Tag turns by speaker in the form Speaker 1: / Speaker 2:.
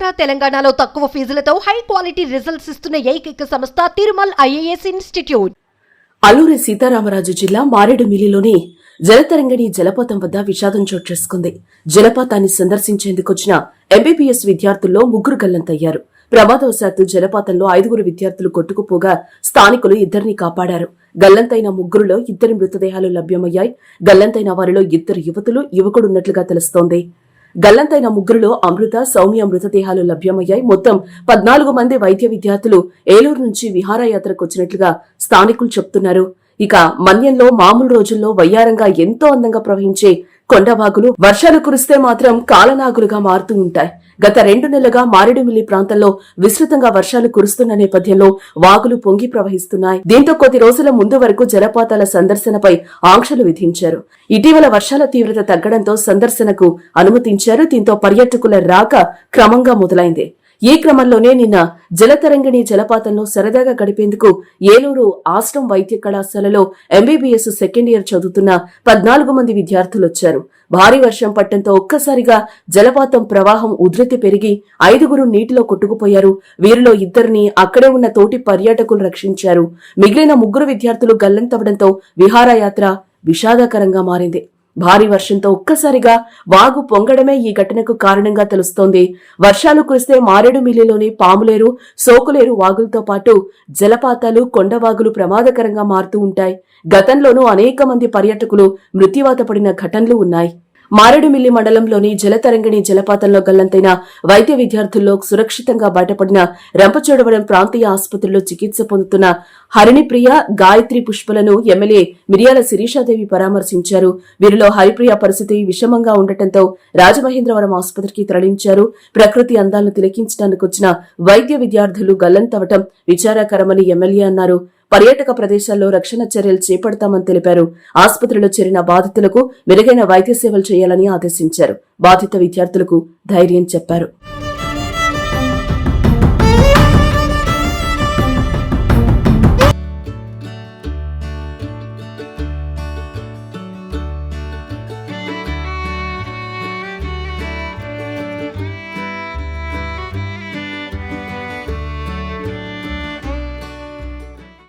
Speaker 1: ఆంధ్ర తెలంగాణలో తక్కువ ఫీజులతో high quality results ఇస్తున్న ఏకైక సంస్థ తిరుమల్ ఐఏఎస్ ఇన్స్టిట్యూట్.
Speaker 2: అల్లూరి సీతారామరాజు జిల్లా మారేడుమిల్లిలోని జలతరంగిణి జలపాతం వద్ద విషాదం చోటు చేసుకుంది. జలపాతాన్ని సందర్శించేందుకొచ్చిన ఎంబీబీఎస్ విద్యార్థుల్లో ముగ్గురు గల్లంతయ్యారు. ప్రమాదవశాత్తు జలపాతంలో ఐదుగురు విద్యార్థులు కొట్టుకుపోగా స్థానికులు ఇద్దరిని కాపాడారు. గల్లంతైన ముగ్గురులో ఇద్దరి మృతదేహాలు లభ్యమయ్యాయి. గల్లంతైన వారిలో ఇద్దరు యువతులు యువకుడున్నట్లుగా తెలుస్తోంది. గల్లంతైన ముగ్గురులో అమృత సౌమ్య మృతదేహాలు లభ్యమయ్యాయి. మొత్తం పద్నాలుగు మంది వైద్య విద్యార్థులు ఏలూరు నుంచి విహారయాత్రకు వచ్చినట్లుగా స్థానికులు చెప్తున్నారు. ఇక మన్యంలో మామూలు రోజుల్లో వయ్యారంగా ఎంతో అందంగా ప్రవహించే కొండవాగులు వర్షాలు కురిస్తే మాత్రం కాలనాగులుగా మారుతూ ఉంటాయి. గత రెండు నెలలుగా మారేడుమిల్లి ప్రాంతంలో విస్తృతంగా వర్షాలు కురుస్తున్న నేపథ్యంలో వాగులు పొంగి ప్రవహిస్తున్నాయి. దీంతో కొద్ది రోజుల ముందు వరకు జలపాతాల సందర్శనపై ఆంక్షలు విధించారు. ఇటీవల వర్షాల తీవ్రత తగ్గడంతో సందర్శనకు అనుమతించారు. దీంతో పర్యాటకుల రాక క్రమంగా మొదలైంది. ఈ క్రమంలోనే నిన్న జలతరంగిణి జలపాతంలో సరదాగా గడిపేందుకు ఏలూరు ఆశ్రం వైద్య కళాశాలలో ఎంబీబీఎస్ సెకండ్ ఇయర్ చదువుతున్న పద్నాలుగు మంది విద్యార్థులు వచ్చారు. భారీ వర్షం పట్టంతో ఒక్కసారిగా జలపాతం ప్రవాహం ఉధృతి పెరిగి ఐదుగురు నీటిలో కొట్టుకుపోయారు. వీరిలో ఇద్దరిని అక్కడే ఉన్న తోటి పర్యాటకులు రక్షించారు. మిగిలిన ముగ్గురు విద్యార్థులు గల్లంతవడంతో విహారయాత్ర విషాదకరంగా మారింది. భారీ వర్షంతో ఒక్కసారిగా వాగు పొంగడమే ఈ ఘటనకు కారణంగా తెలుస్తోంది. వర్షాలు కురిస్తే మారేడుమిల్లిలోని పాములేరు సోకులేరు వాగులతో పాటు జలపాతాలు కొండవాగులు ప్రమాదకరంగా మారుతూ ఉంటాయి. గతంలోనూ అనేక మంది పర్యాటకులు మృత్యువాత పడిన ఘటనలు ఉన్నాయి. మారేడుమిల్లి మండలంలోని జలతరంగిణి జలపాతంలో గల్లంతైన వైద్య విద్యార్థుల్లో సురక్షితంగా బయటపడిన రంపచోడవరం ప్రాంతీయ ఆసుపత్రిలో చికిత్స పొందుతున్న హరిణిప్రియ గాయత్రి పుష్పలను ఎమ్మెల్యే మిరియాల శిరీషాదేవి పరామర్శించారు. వీరిలో హరిప్రియ పరిస్థితి విషమంగా ఉండటంతో రాజమహేంద్రవరం ఆసుపత్రికి తరలించారు. ప్రకృతి అందాలను తిలకించడానికి వచ్చిన వైద్య విద్యార్థులు గల్లంతవటం విచారకరమని ఎమ్మెల్యే అన్నారు. పర్యాటక ప్రదేశాల్లో రక్షణ చర్యలు చేపడతామని తెలిపారు. ఆసుపత్రిలో చేరిన బాధితులకు మెరుగైన వైద్య సేవలు చేయాలని ఆదేశించారు. బాధిత విద్యార్థులకు ధైర్యం చెప్పారు.